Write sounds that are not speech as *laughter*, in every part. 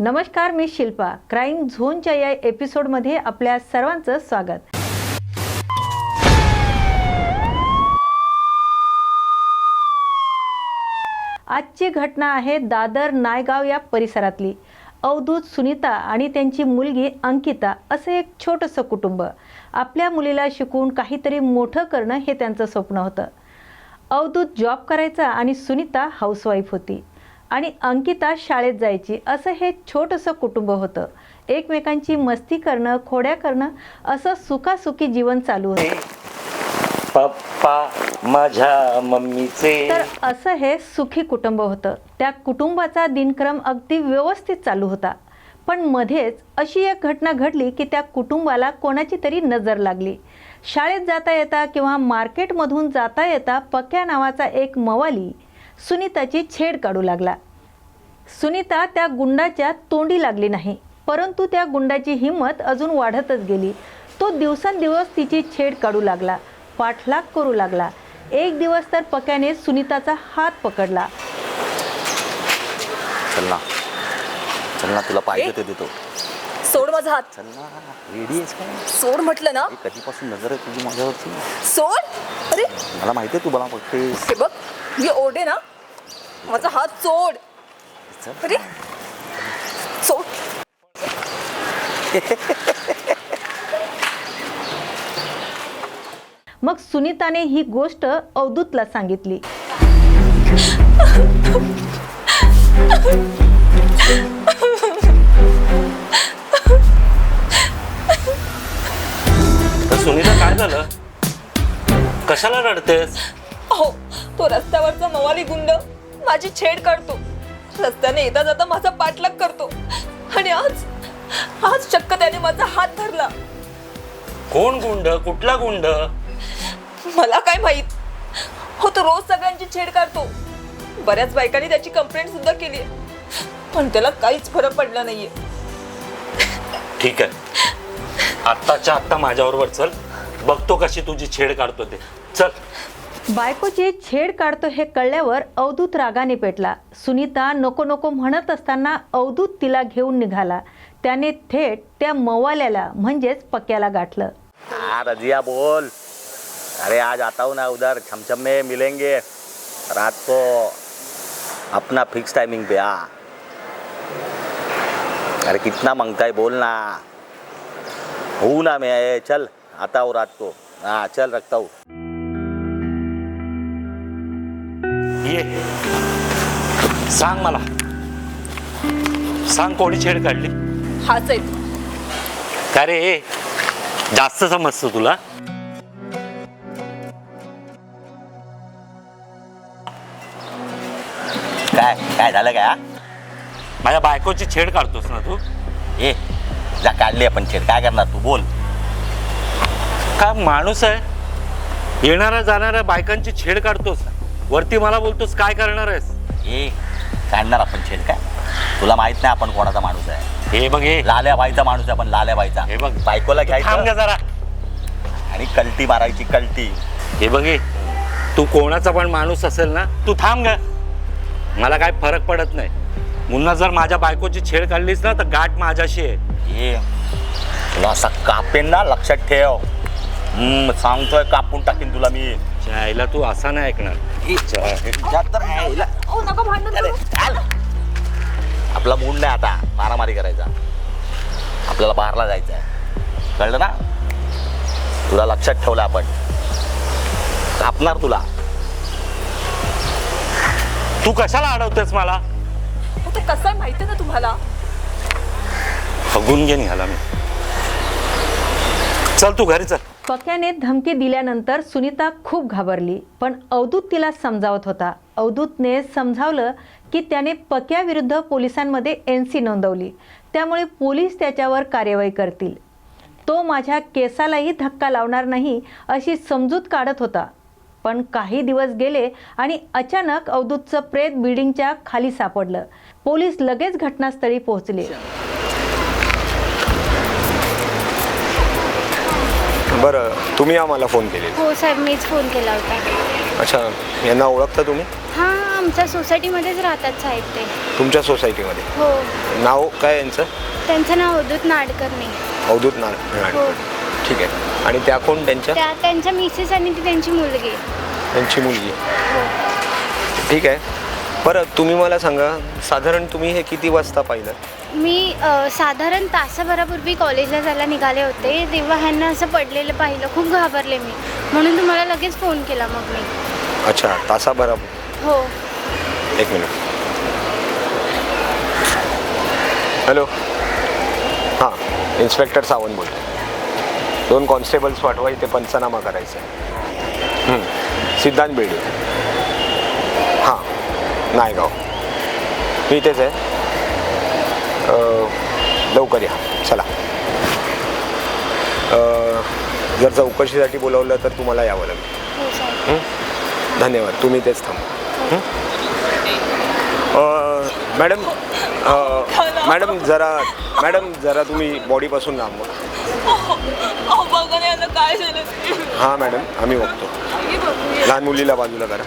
नमस्कार मी शिल्पा. क्राईम झोनच्या या एपिसोडमध्ये आपल्या सर्वांचं स्वागत. आजची घटना आहे दादर नायगाव या परिसरातली. अवधूत सुनीता आणि त्यांची मुलगी अंकिता असं एक छोटंसं कुटुंब. आपल्या मुलीला शिकून काहीतरी मोठं करणं हे त्यांचं स्वप्न होतं. अवधूत जॉब करायचा आणि सुनीता हाऊसवाईफ होती. आणि अंकिता शाळेत जायची. असं हे छोटंसं कुटुंब होतं. एकमेकांची मस्ती करणं खोड्या करणं असं सुखासुखी जीवन चालू होतं. पप्पा माझ्या मम्मीचे. तर असं हे सुखी कुटुंब होतं. त्या कुटुंबाचा दिनक्रम अगदी व्यवस्थित चालू होता. पण मध्येच अशी एक घटना घडली की त्या कुटुंबाला कोणाची तरी नजर लागली. शाळेत जाता येता किंवा मार्केटमधून जाता येता पक्या नावाचा एक मवाली सुनीताची छेड काढू लागला. सुनीता त्या गुंडाच्या तोंडी लागली नाही परंतु त्या गुंडाची हिंमत अजून वाढतच गेली. तो दिवसेंदिवस तिची छेड काढू लागला पाठलाग करू लागला. एक दिवस तर पक्याने सुनीताचा हात पकडला. चल ना. चल ना तुला पाहिजे ते देतो. सोड माझा हात. चल ना रेडी आहेस का? सोड म्हटलं ना. अरे, कधीपासून नजर आहे तुझी माझ्यावरची? सोड. अरे. मला माहिती आहे तू मला बघतेस. हे बघ मी ओढे ना. माझा हात सोड. चल. अरे. सोड. मग सुनीताने ही गोष्ट अवधूतला सांगितली. *laughs* रडतेस अहो तो रस्त्यावरचा मवाली गुंड माझी छेड काढतो. रस्त्याने येता जाता माझा पाठलाग करतो. आणि आज आज चक्क त्याने माझा हात धरला. कोण गुंड? कुठला गुंड? मला काय माहीत? हो तो रोज सगळ्यांची छेड काढतो. बऱ्याच बायकांनी त्याची कंप्लेंट सुद्धा केली पण त्याला काहीच फरक पडला नाहीये. ठीक आहे. आत्ताच्या आत्ता माझ्याबरोबर चल. बघतो कशी तुझी छेड काढतो ते. चल. बायकोची छेड काढतो हे कळल्यावर अवधूत रागाने पेटला. सुनीता नको नको म्हणत असताना अवधूत तिला घेऊन निघाला. त्याने थेट त्या मवाल्याला म्हणजेच पक्याला गाठलं. हाँ रजिया बोल. अरे आज आता हूँ ना उधर. छमछम में मिलेंगे. रात को अपना फिक्स टाइमिंग पे आ अरे कितना मांगता है बोल ना. हूँ ना मैं चल. आता हूँ रात को हाँ चल रखता हूँ ये. सांग मला. सांग कोणी छेड काढली. हाच आहे. का रे? जास्त समजतं तुला. काय काय झालं काय हा? माझ्या बायकोची छेड काढतोस ना तू? ए जा काढली आपण छेड. काय करणार तू? बोल. काय माणूस आहे. येणाऱ्या जाणाऱ्या बायकांची छेड काढतोस. वरती मला बोलतोस काय करणार आहेस? ए काढणार आपण छेड काय? तुला माहीत नाही आपण कोणाचा माणूस आहे. हे बघ हे. लाल्या बाईचा माणूस आहे आपण लाल्या बाईचा. हे बघ. बायकोला घ्यायचं घ्या जरा. आणि कल्टी मारायची कल्टी. हे बघ तू कोणाचा पण माणूस असेल ना तू थांब ग. मला काय फरक पडत नाही. मुन्ना जर माझ्या बायकोची छेड काढलीस ना तर गाठ माझ्याशी आहे. तुला असं कापेन ना लक्षात ठेव. हम्म, सांगतोय कापून टाकीन तुला मी. आईला तू असा नाही ऐकणार. तर. ओ नका भांडण अरे, करू. चाल. आपला मूड नाही आता. मारामारी करायचा. आपल्याला बाहेरला जायचं आहे कळलं ना? तुला लक्षात ठेवलं आपण. कापणार तुला. तू कशाला अडवतेस मला? हो, ते कसं आहे माहिती ना तुम्हाला? फगून घे निघाला मी. चल तू घरी चल. पक्याने धमकी दिल्यानंतर सुनीता खूप घाबरली पण अवधूत तिला समजावत होता. अवधूतने समजावलं की त्याने पक्याविरुद्ध पोलिसांमध्ये एन सी नोंदवली. त्यामुळे पोलीस त्याच्यावर कार्यवाही करतील. तो माझ्या केसालाही धक्का लावणार नाही अशी समजूत काढत होता. पण काही दिवस गेले आणि अचानक अवधूतचं प्रेत बिल्डिंगच्या खाली सापडलं. पोलीस लगेच घटनास्थळी पोहोचले. बरं तुम्ही आम्हाला फोन केले हो साहेब मीच फोन केला होता. अच्छा यांना ओळखता तुम्ही? हां आमच्या सोसायटीमध्येच राहतात साहेब ते. तुमच्या सोसायटीमध्ये? हो. नाव काय यांचं? त्यांचं नाव अवधूत नाडकर्णी अवधूत हो. ठीक आहे. आणि त्या कोण त्यांच्या? त्या त्यांच्या मिसेस आणि ती त्यांची मुलगी. त्यांची मुलगी. हो. ठीक आहे. बरं तुम्ही मला सांगा साधारण तुम्ही हे किती वाजता पाहिलं? मी साधारण तासाभरापूर्वी कॉलेजला जायला निघाले होते. तेव्हा ह्यांना असं पडलेलं पाहिलं. खूप घाबरले मी. म्हणून तुम्हाला लगेच फोन केला मग मी. अच्छा तासाभरा हो. एक मिनिट. हॅलो. हां इन्स्पेक्टर सावंत बोलतो दोन कॉन्स्टेबल्स पाठवा इथे पंचनामा करायचा आहे. हं, सिद्धांत बेडी. हां नायगाव. मी इथेच आहे. लवकर या. चला. जर चौकशीसाठी बोलावलं तर तुम्हाला यावं लागेल. हो हं? धन्यवाद. तुम्ही तेच थांबा. हं? मॅडम मॅडम जरा मॅडम जरा तुम्ही बॉडीपासून लांब हां मॅडम आम्ही बघतो. लहान मुलीला बाजूला करा.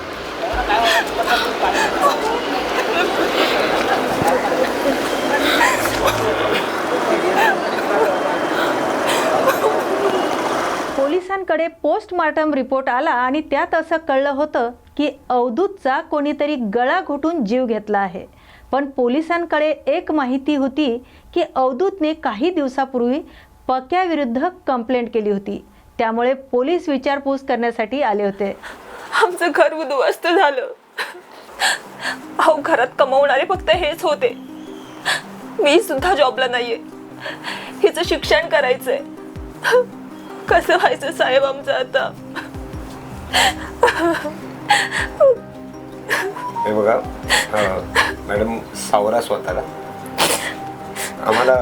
पोलिसांकडे पोस्टमार्टम रिपोर्ट आला आणि त्यात असं कळलं होतं की अवधूतचा कोणीतरी गळा घोटून जीव घेतला आहे. पण पोलिसांकडे एक माहिती होती की अवधूतने काही दिवसापूर्वी पक्याविरुद्ध कंप्लेंट केली होती. त्यामुळे पोलीस विचारपूस करण्यासाठी आले होते. आमचं घर उद्ध्वस्त झालं. अहो घरात कमवणारे फक्त हेच होते. मी सुद्धा जॉबला नाहीये. हिचं शिक्षण करायचंय. कसं व्हायचं साहेब आमचं आता? हे बघा अं, मॅडम सावरा स्वतःला. आम्हाला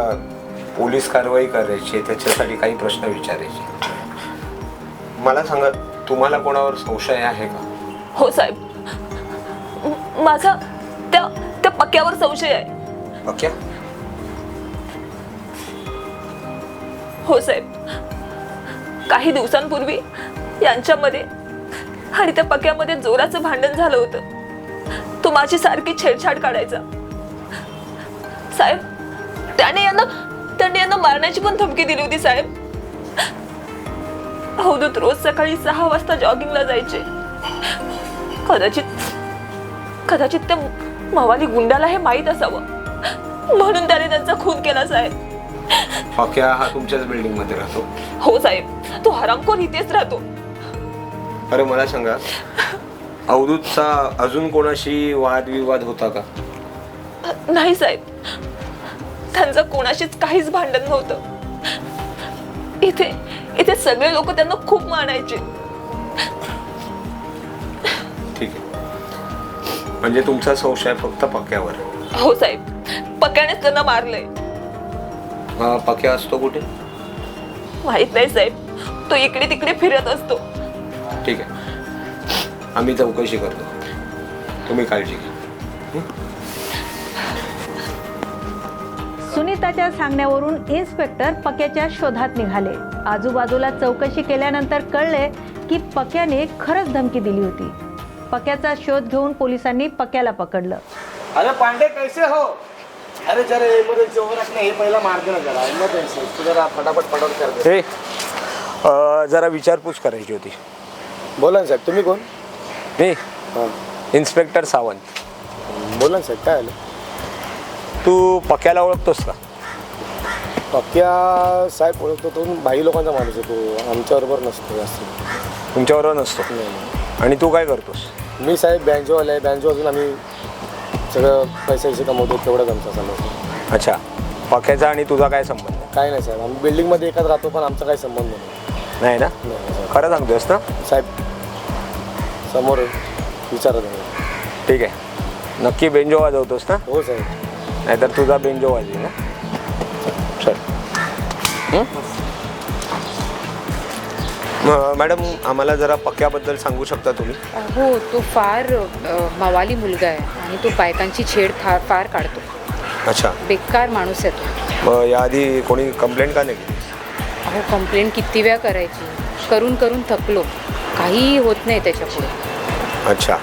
पोलीस कारवाई करायची आहे त्याच्यासाठी काही प्रश्न विचारायचे मला सांगा तुम्हाला कोणावर संशय आहे का? हो साहेब. म- माझा त्या त्या पक्यावर संशय आहे. ओके हो साहेब. काही दिवसांपूर्वी यांच्यामध्ये आणि त्या पक्यामध्ये जोराचं भांडण झालं होतं. तो माझी सारखी छेडछाड काढायचा. साहेब त्याने यांना त्यांनी यांना मारण्याची पण धमकी दिली होती साहेब. अवधूत रोज सकाळी सहा वाजता जॉगिंगला जायचे. कदाचित कदाचित त्या मवाली गुंडाला हे माहीत असावं. म्हणून त्याने त्यांचा खून केला साहेब. पक्या हा तुमच्याच बिल्डिंगमध्ये राहतो. हो साहेब तो हरामखोर इथेच राहतो. अरे मला सांगा अवधूतचा अजून कोणाशी वादविवाद होता का? नाही साहेब त्यांचं कोणाशीच काहीच भांडण नव्हतं. इथे इथे सगळे लोक त्यांना खूप मानायचे. ठीक आहे. म्हणजे तुमचा संशय फक्त पक्यावर. आहे. हो साहेब पक्यानेच त्यांना मारलंय. हा पक्या असतो कुठे? माहीत नाही साहेब. तो इकडे तिकडे फिरत असतो. ठीक आहे. आम्ही चौकशी करतो. तुम्ही काळजी घ्या. सुनीताच्या सांगण्यावरून इन्स्पेक्टर पक्याच्या शोधात निघाले. आजूबाजूला चौकशी केल्यानंतर कळले की पक्याने खरंच धमकी दिली होती. पक्याचा शोध घेऊन पोलिसांनी पक्याला पकडलं. अरे पांडे कैसे हो? अरे जरा इमर्जन्सी ओव्हर रखना हे पहिला मार दे ना जरा. इमर्जन्सी तू जरा फटाफट हे अ, जरा विचारपूस करायची होती. बोला ना साहेब तुम्ही कोण? मी. इन्स्पेक्टर सावंत. बोला ना साहेब काय आलं? तू पक्याला ओळखतोस का? पक्क्या साहेब ओळखतो तो भाई लोकांचा माणूस आहे तो. आमच्याबरोबर नसतो जास्त. तुमच्याबरोबर नसतो. आणि तू काय करतोस? मी साहेब बँजोवाला आहे. बँजो अजून आम्ही सगळं पैसे पैसे कमवतो तेवढंच आमचा चालू आहे. अच्छा. पक्याचा आणि तुझा काय संबंध? काय नाही साहेब. आम्ही बिल्डिंगमध्ये एकच राहतो पण आमचा काही संबंध नाही. नाही ना? नाही, साहेब. खरं सांगतोस ना? साहेब समोर विचारत नाही ठीक आहे. नक्की बेंजो वाजवतोस ना? हो साहेब. नाहीतर तुझा बेंजो वाजवी ना? चल. हं? मॅडम आम्हाला जरा पक्याबद्दल सांगू शकता तुम्ही? हो तो फार अ, मवाली मुलगा आहे आणि तो बायकांची छेड फार फार काढतो. अच्छा. बेकार माणूस आहे तो. मग याआधी कोणी कंप्लेंट का नाही केली? अहो कंप्लेंट किती वेळा करायची? करून करून थकलो. काहीही होत नाही त्याच्यापुढे. अच्छा.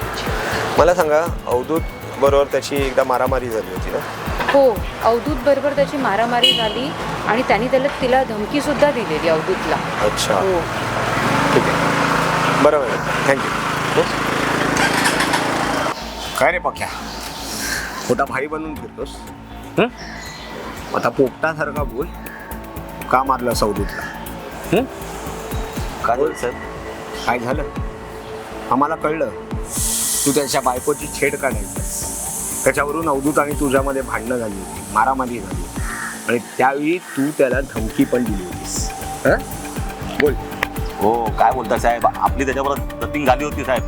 मला सांगा अवधूत बरोबर त्याची एकदा मारामारी झाली होती ना? हो अवधूत बरोबर त्याची मारामारी झाली आणि त्यांनी त्याला तिला धमकी सुद्धा दिलेली अवधूतला. अच्छा. हो. ठीक आहे. बरं मॅडम थँक्यू काय रे पक्या? खोटा भाई बनून फिरतोस? हं? आता पोपटासारखा बोल. का मारलं सौदूतला? हं? काय झालं साहेब काय झालं? आम्हाला कळलं. तू त्याच्या बायकोची छेड काढायचं त्याच्यावरून अवधूत आणि तुझ्यामध्ये भांडणं झाली होती. मारामारी झाली आणि त्यावेळी तू त्याला धमकी पण दिली होतीस. हं? बोल. हो काय बोलता साहेब? आपली त्याच्याबरोबर दत्तिंग झाली होती साहेब.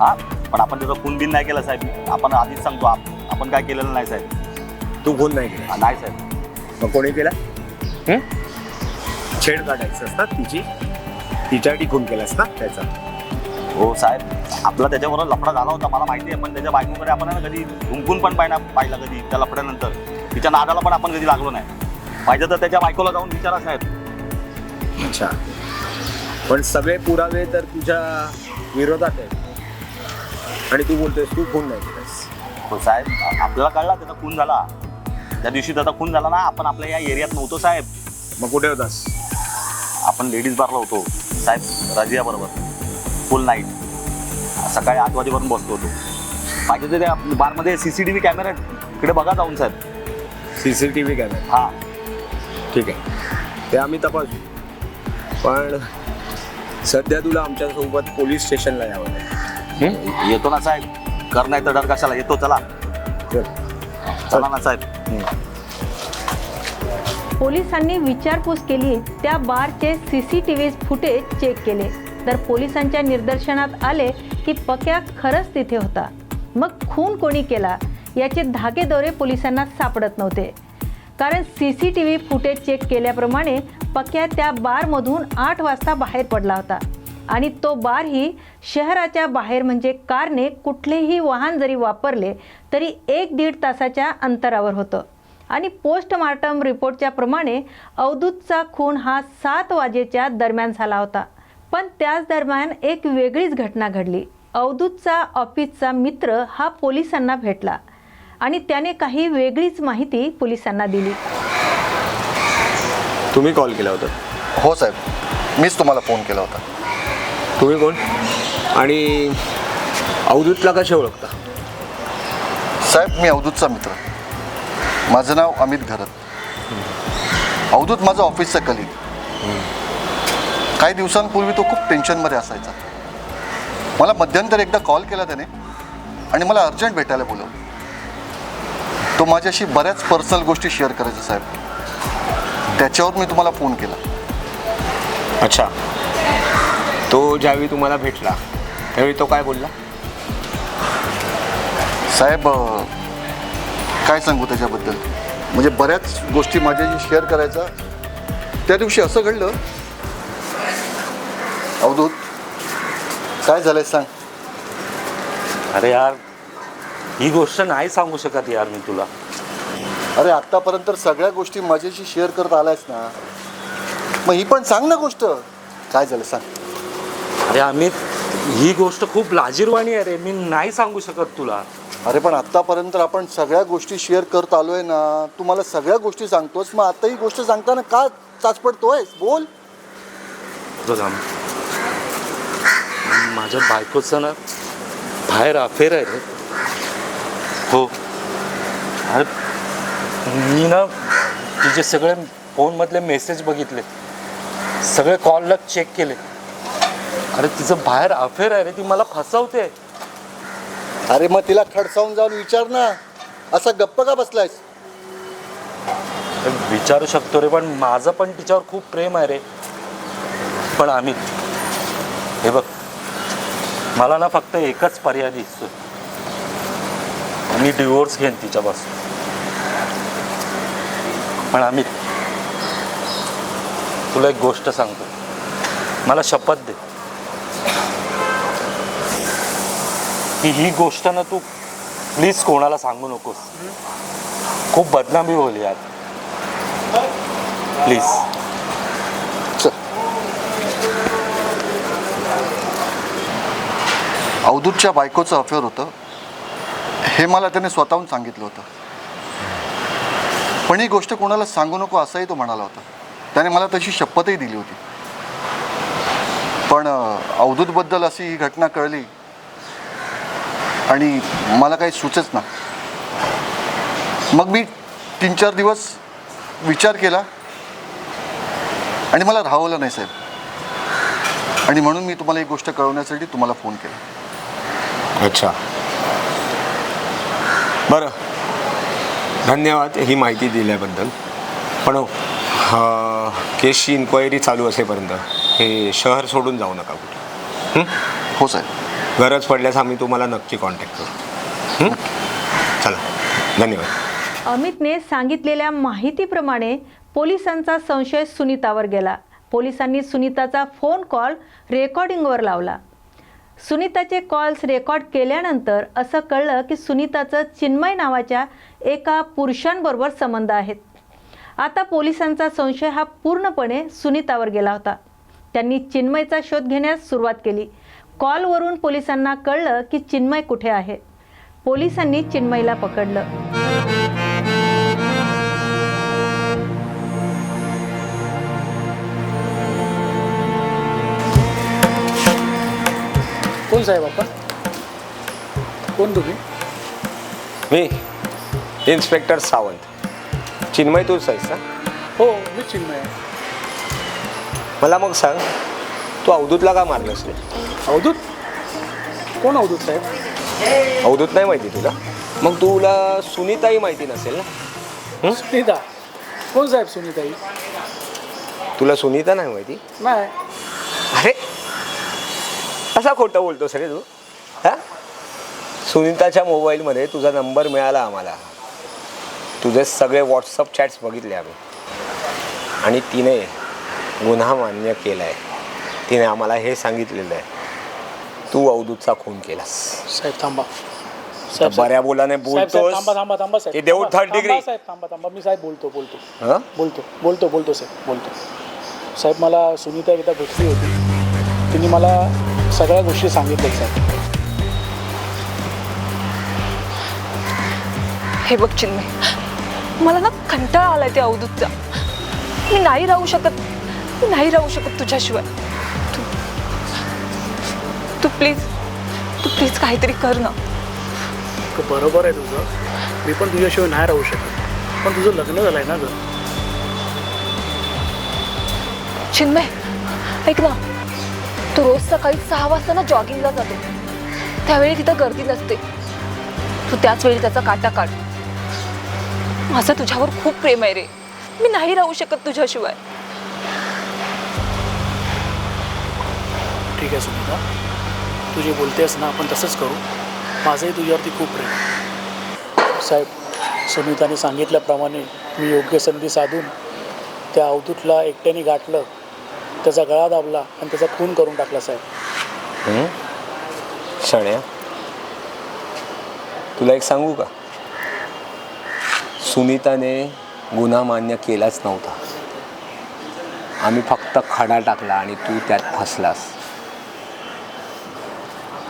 हा? पण आपण त्याचा खून बिन नाही केला साहेब. आपण आधीच सांगतो आप- आपण काय केलेलं नाही साहेब. तू खून नाही केला. हा, नाही साहेब. मग कोणी केला? हं? छेड काढायचं असतात तिची. तिच्यासाठी खून केलास ना त्याचा. हो साहेब. आपला त्याच्याबरोबर लफडा झाला होता मला माहिती आहे. पण त्याच्या बायकोकडे आपण आहे ना कधी घुमकून पण पाहिला पाहिला कधी त्या लफड्यानंतर. तिच्या नादाला पण आपण कधी लागलो नाही. पाहिजे तर त्याच्या बायकोला जाऊन विचारा साहेब. अच्छा. पण सगळे पुरावे तर तुझ्या विरोधात आहेत. आणि तू बोलतोयस तू खून नाही केलास. हो साहेब आपल्याला कळला त्याचा खून झाला. त्या दिवशी त्याचा खून झाला ना आपण आपल्या या एरियात नव्हतो साहेब. मग कुठे होतास? आपण लेडीज बारला होतो. साहेब रजिया बरोबर फुल नाईट सकाळी आठ वाजेपर्यंत बसतो होतो. पाहिजे तर त्या बारमध्ये C C T V camera आहेत तिकडे बघा जाऊन साहेब. C C T V camera हां. ठीक आहे. ते आम्ही तपासू. पण सध्या तुला आमच्यासोबत पोलीस स्टेशनला यावं लागेल. येतो ना साहेब. कर नाही तर डर कशाला? येतो चला. चल. चला ना साहेब. पोलिसांनी विचारपूस केली त्या बारचे C C T V footage check केले. तर पोलिसांच्या निदर्शनात आले की पक्या खरंच तिथे होता. मग खून कोणी केला याचे धागेदोरे पोलिसांना सापडत नव्हते. कारण C C T V footage check केल्याप्रमाणे पक्या त्या बारमधून आठ वाजता बाहेर पडला होता. आणि तो बारही शहराच्या बाहेर म्हणजे कारने कुठलेही वाहन जरी वापरले तरी एक दीड तासाच्या अंतरावर होतं. आणि पोस्टमार्टम रिपोर्टच्या प्रमाणे अवधूतचा खून हा सात वाजेच्या दरम्यान झाला होता. पण त्याच दरम्यान एक वेगळीच घटना घडली. अवधूतचा ऑफिसचा मित्र हा पोलिसांना भेटला आणि त्याने काही वेगळीच माहिती पोलिसांना दिली. तुम्ही कॉल केला होता. हो साहेब मीच तुम्हाला फोन केला होता. तुम्ही कोण? आणि अवधूतला कसे ओळखता? साहेब मी अवधूतचा मित्र. माझं नाव अमित घरत. अवधूत माझा ऑफिसचा कलिग काही दिवसांपूर्वी तो खूप टेन्शनमध्ये असायचा. मला मध्यंतरी एकदा कॉल केला त्याने आणि मला अर्जंट भेटायला बोलवलं. तो माझ्याशी बऱ्याच पर्सनल गोष्टी शेअर करायचा साहेब. त्याच्यावर मी तुम्हाला फोन केला. अच्छा. तो ज्यावेळी तुम्हाला भेटला त्यावेळी तो काय बोलला? साहेब काय सांगू त्याच्याबद्दल? म्हणजे बऱ्याच गोष्टी माझ्याशी शेअर करायचा. त्या दिवशी असं घडलं. अवधूत काय झालंय सांग. अरे यार ही गोष्ट नाही सांगू शकत यार मी तुला. अरे आत्तापर्यंत तर सगळ्या गोष्टी माझ्याशी शेअर करत आलायस ना. मग ही पण सांग ना गोष्ट. काय झालं सांग. अरे अमित ही गोष्ट खूप लाजीरवाणी आहे रे. मी नाही सांगू शकत तुला. अरे पण आत्तापर्यंत आपण सगळ्या गोष्टी शेअर करत आलोय ना. तू मला सगळ्या गोष्टी सांगतोस. मग आता ही गोष्ट सांगताना का चाचपडतोय बोल. बघ माझ्या बायकोचं ना बाहेर अफेअर आहे रे. हो. अरे मी ना तिचे सगळे फोनमधले मेसेज बघितले. सगळे कॉलला चेक केले. अरे तिचं बाहेर अफेअर आहे रे ती मला फसवते. अरे मग तिला खडसावून जाऊन विचार ना. असा गप्प का बसलायस? विचारू शकतो रे पण माझं पण तिच्यावर खूप प्रेम आहे रे. पण अमित हे बघ मला ना फक्त एकच पर्याय दिसतो मी डिवोर्स घेईन तिच्यापासून. पण अमित तुला एक गोष्ट सांगतो. मला शपथ दे. की ही गोष्ट ना तू प्लीज कोणाला सांगू नकोस. खूप बदनामी होली यार प्लीज चल. अवधूतच्या बायकोचं अफेअर होतं. हे मला त्याने स्वतःहून सांगितलं होतं. पण ही गोष्ट कोणाला सांगू नको असंही तो म्हणाला होता. त्याने मला तशी शपथही दिली होती. पण अवधूतबद्दल अशी ही घटना कळली. आणि मला काही सुचत ना. मग मी तीन चार दिवस विचार केला. आणि मला राहवलं नाही साहेब. आणि म्हणून मी तुम्हाला एक गोष्ट कळवण्यासाठी तुम्हाला फोन केला. अच्छा. बरं. धन्यवाद ही माहिती दिल्याबद्दल. पण केसची इन्क्वायरी चालू असेपर्यंत हे शहर सोडून जाऊ नका कुठे. हो? साहेब. गरज पडल्यास आम्ही तुम्हाला नक्की कॉन्टॅक्ट करू. हं? चला. धन्यवाद. अमितने सांगितलेल्या माहितीप्रमाणे पोलिसांचा संशय सुनीतावर गेला. पोलिसांनी सुनीताचा फोन कॉल रेकॉर्डिंगवर लावला. सुनीताचे कॉल्स रेकॉर्ड केल्यानंतर असं कळलं की सुनीताचं चिन्मय नावाच्या एका पुरुषांबरोबर संबंध आहेत. आता पोलिसांचा संशय हा पूर्णपणे सुनीतावर गेला होता. त्यांनी चिन्मयचा शोध घेण्यास सुरुवात केली. कॉलवरून पोलिसांना कळलं की चिन्मय कुठे आहे. पोलिसांनी चिन्मयला पकडलं. कोण साहेब आपण? कोण तुम्ही? मी. इन्स्पेक्टर सावंत. चिन्मय तूच आहेस ना हो मी चिन्मय आहे. मला मग सांग तू अवधूतला का मारलंस रे? अवधूत? कोण अवधूत साहेब? अवधूत नाही माहिती तुला. मग तुला सुनीताही माहिती नसेल ना? सुनीता. कोण साहेब सुनीताई? तुला सुनीता नाही माहिती? नाही. अरे असा खोटं बोलतोस रे तू? हा? सुनीताच्या मोबाईलमध्ये तुझा नंबर मिळाला आम्हाला. तुझे सगळे व्हॉट्सअप चॅट्स बघितले आम्ही. आणि तिने गुन्हा मान्य केला आहे तिने आम्हाला हे सांगितलेलं आहे. तू अवधूतचा खून केलास. साहेब थांबा. तर बऱ्या बोलाने साहेब, साहेब, बोलतोस थांबा थांबा थांबा साहेब. की देऊ थांबा, थर्ड डिग्री. थांबा, साहेब थांबा थांबा. मी साहेब बोलतो बोलतो. हं? बोलतो बोलतो बोलतो साहेब बोलतो. साहेब मला सुनीता एकदा भेटली होती. तिने मला सगळ्या गोष्टी सांगितल्या साहेब. हे बघ चिन्मय. मला ना कंटाळा आलाय त्या अवधूतचा. मी नाही राहू शकत. मी नाही राहू शकत तुझ्याशिवाय. तू तू प्लीज तू प्लीज काहीतरी कर ना. बरोबर आहे तुझं. मी पण तुझ्याशिवाय नाही राहू शकत. पण तुझं लग्न झालंय ना गं. चिन्मय ऐक ना. तो रोज सकाळी सहा वाजता ना जॉगिंगला जातो. त्यावेळी तिथं गर्दी नसते. तू त्याच वेळी त्याचा काटा काढ. माझं तुझ्यावर खूप प्रेम आहे रे. मी नाही राहू शकत तुझ्याशिवाय. ठीक आहे सुनीता. तू जे बोलतेस ना आपण तसंच करू. माझंही तुझ्यावरती खूप प्रेम आहे. साहेब सुनीताने सांगितल्याप्रमाणे मी योग्य संधी साधून त्या अवधूतला एकट्याने गाठलं त्याचा गळा दाबला आणि त्याचा खून करून टाकला साहेब. हं? शण्या? तुला एक सांगू का? सुनीताने गुन्हा मान्य केलाच नव्हता. आम्ही फक्त खडा टाकला आणि तू त्यात फसलास.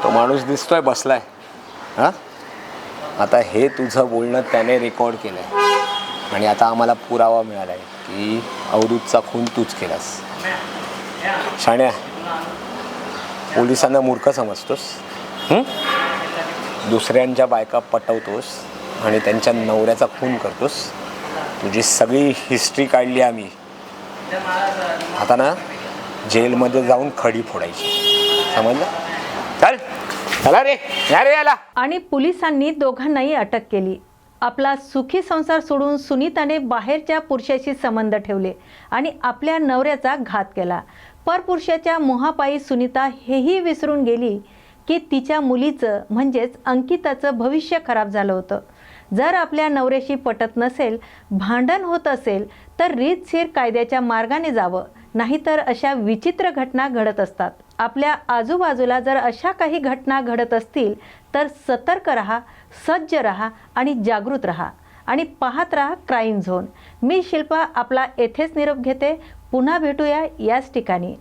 तो माणूस दिसतोय बसलाय. हां? आता हे तुझं बोलणं त्याने रेकॉर्ड केलंय. आणि आता आम्हाला पुरावा मिळालाय की अवधूतचा खून तूच केलास. शाण्या पोलिसांना मूर्ख समजतोस दुसऱ्यांच्या बायका पटवतोस आणि त्यांच्या नवऱ्याचा खून करतोस. तुझी सगळी हिस्ट्री काढली आम्ही. आता ना जेलमध्ये जाऊन खडी फोडायची. समजलं? चल. चला रे. या रे याला. आणि पोलिसांनी दोघांनाही अटक केली. आपला सुखी संसार सोडून सुनीताने बाहेरच्या पुरुषाशी संबंध ठेवले आणि आपल्या नवऱ्याचा घात केला. परपुरुषाच्या मोहापायी सुनीता हेही विसरून गेली की तिच्या मुलीचं म्हणजेच अंकिताचं भविष्य खराब झालं होतं. जर आपल्या नवऱ्याशी पटत नसेल भांडण होत असेल तर रीतशीर कायद्याच्या मार्गाने जावं. नाहीतर अशा विचित्र घटना घडत असतात. आपल्या आजूबाजूला जर अशा काही घटना घडत असतील तर सतर्क रहा सज्ज रहा आणि जागृत रहा. आणि पाहत रहा क्राईम झोन. मी शिल्पा आपला येथेच निरोप घेते. पुन्हा भेटूया याच ठिकाणी.